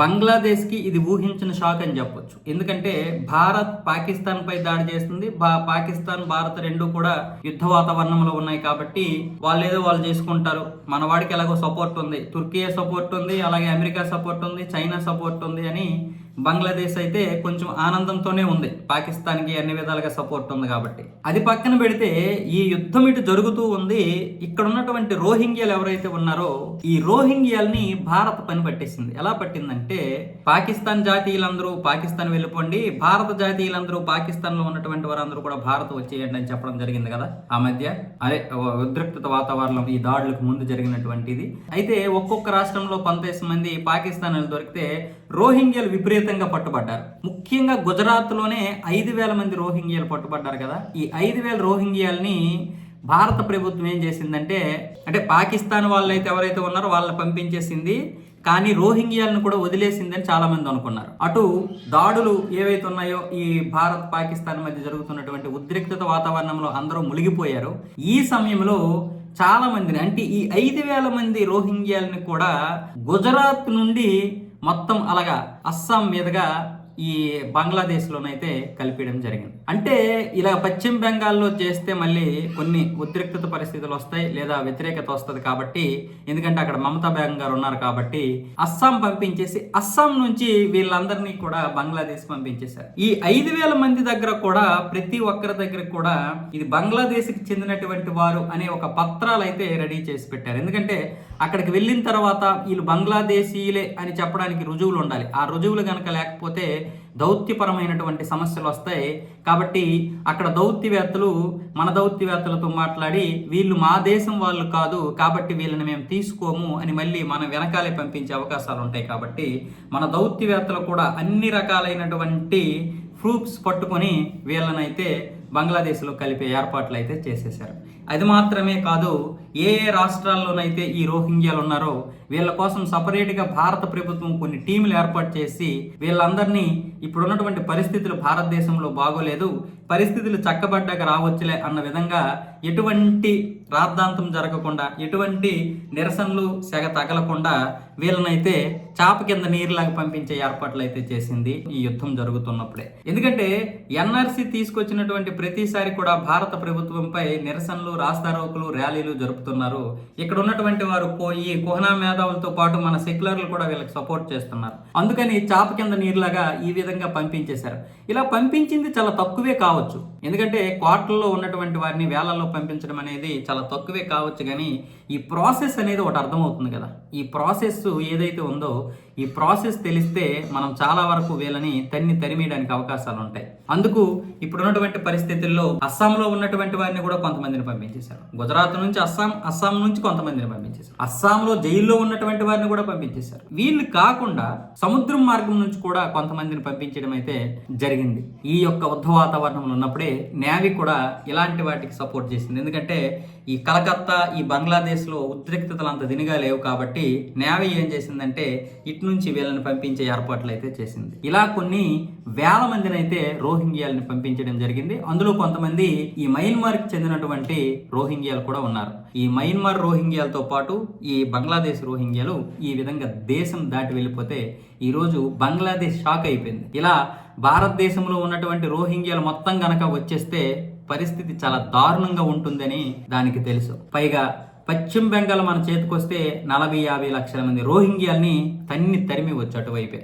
బంగ్లాదేశ్కి ఇది ఊహించిన షాక్ అని చెప్పొచ్చు. ఎందుకంటే భారత్ పాకిస్తాన్ పై దాడి చేస్తుంది. పాకిస్తాన్ భారత్ రెండు కూడా యుద్ధ వాతావరణంలో ఉన్నాయి కాబట్టి వాళ్ళు ఏదో వాళ్ళు చేసుకుంటారు. మన వాడికి ఎలాగో సపోర్ట్ ఉంది. తుర్కీయ సపోర్ట్ ఉంది. అలాగే అమెరికా సపోర్ట్ ఉంది. చైనా సపోర్ట్ ఉంది అని బంగ్లాదేశ్ అయితే కొంచెం ఆనందంతోనే ఉంది. పాకిస్తాన్కి అన్ని విధాలుగా సపోర్ట్ ఉంది కాబట్టి. అది పక్కన పెడితే ఈ యుద్ధం ఇటు జరుగుతూ ఉంది. ఇక్కడ ఉన్నటువంటి రోహింగ్యాలు ఎవరైతే ఉన్నారో ఈ రోహింగ్యాల్ని భారత్ పని పట్టేసింది. ఎలా పట్టిందంటే పాకిస్తాన్ జాతీయులందరూ పాకిస్తాన్ వెళ్ళిపోండి. భారత జాతీయులందరూ పాకిస్తాన్లో ఉన్నటువంటి వారందరూ కూడా భారత్ వచ్చేయండి అని చెప్పడం జరిగింది కదా ఆ మధ్య. అదే ఉద్రిక్తత వాతావరణం ఈ దాడులకు ముందు జరిగినటువంటిది. అయితే ఒక్కొక్క రాష్ట్రంలో కొంత మంది పాకిస్తాన్ దొరికితే రోహింగ్యాలు విపరీతంగా పట్టుబడ్డారు. ముఖ్యంగా గుజరాత్లోనే ఐదు వేల మంది రోహింగ్యాలు పట్టుబడ్డారు కదా. ఈ ఐదు వేల రోహింగ్యాల్ని భారత ప్రభుత్వం ఏం చేసిందంటే అంటే పాకిస్తాన్ వాళ్ళైతే ఎవరైతే ఉన్నారో వాళ్ళని పంపించేసింది కానీ రోహింగ్యాలను కూడా వదిలేసిందని చాలా మంది అనుకున్నారు. అటు దాడులు ఏవైతే ఉన్నాయో ఈ భారత్ పాకిస్తాన్ మధ్య జరుగుతున్నటువంటి ఉద్రిక్తత వాతావరణంలో అందరూ మునిగిపోయారు. ఈ సమయంలో చాలా మందిని అంటే ఈ ఐదు వేల మంది రోహింగ్యాలని కూడా గుజరాత్ నుండి మొత్తం అలాగా అస్సాం మీదుగా ఈ బంగ్లాదేశ్లోనైతే కలిపియడం జరిగింది. అంటే ఇలా పశ్చిమ బెంగాల్లో చేస్తే మళ్ళీ కొన్ని ఉద్రిక్తత పరిస్థితులు వస్తాయి లేదా వ్యతిరేకత వస్తుంది కాబట్టి ఎందుకంటే అక్కడ మమతా బెంగారు గారు ఉన్నారు కాబట్టి అస్సాం పంపించేసి అస్సాం నుంచి వీళ్ళందరినీ కూడా బంగ్లాదేశ్ పంపించేశారు. ఈ ఐదు వేల మంది దగ్గర కూడా ప్రతి ఒక్కరి దగ్గర కూడా ఇది బంగ్లాదేశ్కి చెందినటువంటి వారు అనే ఒక పత్రాలు అయితే రెడీ చేసి పెట్టారు. ఎందుకంటే అక్కడికి వెళ్ళిన తర్వాత వీళ్ళు బంగ్లాదేశీయులే అని చెప్పడానికి రుజువులు ఉండాలి. ఆ రుజువులు కనుక లేకపోతే దౌత్యపరమైనటువంటి సమస్యలు వస్తాయి. కాబట్టి అక్కడ దౌత్యవేత్తలు మన దౌత్యవేత్తలతో మాట్లాడి వీళ్ళు మా దేశం వాళ్ళు కాదు కాబట్టి వీళ్ళని మేము తీసుకోము అని మళ్ళీ మన వెనకాలే పంపించే అవకాశాలు ఉంటాయి. కాబట్టి మన దౌత్యవేత్తలు కూడా అన్ని రకాలైనటువంటి ప్రూఫ్స్ పట్టుకొని వీళ్ళనైతే బంగ్లాదేశ్లో కలిపే ఏర్పాట్లు అయితే చేసేశారు. అది మాత్రమే కాదు ఏ ఏ రాష్ట్రాల్లోనైతే ఈ రోహింగ్యాలు ఉన్నారో వీళ్ళ కోసం సపరేట్గా భారత ప్రభుత్వం కొన్ని టీములు ఏర్పాటు చేసి వీళ్ళందరినీ ఇప్పుడున్నటువంటి పరిస్థితులు భారతదేశంలో బాగోలేదు పరిస్థితులు చక్కబడ్డాక రావచ్చులే అన్న విధంగా ఎటువంటి రాద్ధాంతం జరగకుండా ఎటువంటి నిరసనలు సెగ తగలకుండా వీళ్ళనైతే చాప కింద నీరులాగా పంపించే ఏర్పాట్లు అయితే చేసింది ఈ యుద్ధం జరుగుతున్నప్పుడే. ఎందుకంటే ఎన్ఆర్సీ తీసుకొచ్చినటువంటి ప్రతిసారి కూడా భారత ప్రభుత్వంపై నిరసనలు రాస్తారోకులు ర్యాలీలు జరుపుతున్నారు. ఇక్కడ ఉన్నటువంటి వారు పోయి కుహనా మేధావులతో పాటు మన సెక్యులర్లు కూడా వీళ్ళకి సపోర్ట్ చేస్తున్నారు. అందుకని చాప కింద నీరులాగా ఈ విధంగా పంపించేశారు. ఇలా పంపించింది చాలా తక్కువే కావచ్చు. ఎందుకంటే క్వార్టర్లో ఉన్నటువంటి వారిని వేలల్లో పంపించడం అనేది చాలా తక్కువే కావచ్చు కానీ ఈ ప్రాసెస్ అనేది ఒకటి అర్థమవుతుంది కదా. ఈ ప్రాసెస్ ఏదైతే ఉందో ఈ ప్రాసెస్ తెలిస్తే మనం చాలా వరకు వీళ్ళని తన్ని తరిమేయడానికి అవకాశాలు ఉంటాయి. అందుకు ఇప్పుడున్నటువంటి పరిస్థితుల్లో అస్సాంలో ఉన్నటువంటి వారిని కూడా కొంతమందిని పంపించేశారు. గుజరాత్ నుంచి అస్సాం అస్సాం నుంచి కొంతమందిని పంపించేశారు. అస్సాంలో జైల్లో ఉన్నటువంటి వారిని కూడా పంపించేశారు. వీళ్ళు కాకుండా సముద్రం మార్గం నుంచి కూడా కొంతమందిని పంపించడం అయితే జరిగింది. ఈ యొక్క ఉద్ధ వాతావరణంలో ఉన్నప్పుడే నేవీ కూడా ఇలాంటి వాటికి సపోర్ట్ చేసింది. ఎందుకంటే ఈ కలకత్తా ఈ బంగ్లాదేశ్లో ఉద్రిక్తతలు అంత దినిగా లేవు కాబట్టి నేవీ ఏం చేసిందంటే ఇటు నుంచి వీళ్ళని పంపించే ఏర్పాట్లు అయితే చేసింది. ఇలా కొన్ని వేల మందిని అయితే రోహింగ్యాలని పంపించడం జరిగింది. అందులో కొంతమంది ఈ మయన్మార్కి చెందినటువంటి రోహింగ్యాలు కూడా ఉన్నారు. ఈ మయన్మార్ రోహింగ్యాలతో పాటు ఈ బంగ్లాదేశ్ రోహింగ్యాలు ఈ విధంగా దేశం దాటి వెళ్ళిపోతే ఈరోజు బంగ్లాదేశ్ షాక్ అయిపోయింది. ఇలా భారతదేశంలో ఉన్నటువంటి రోహింగ్యాలు మొత్తం గనక వచ్చేస్తే పరిస్థితి చాలా దారుణంగా ఉంటుందని దానికి తెలుసు. పైగా పశ్చిమ బెంగాల్ మన చేతికొస్తే నలభై యాభై లక్షల మంది రోహింగ్యాల్ని తన్ని తరిమి వచ్చు అటువైపే.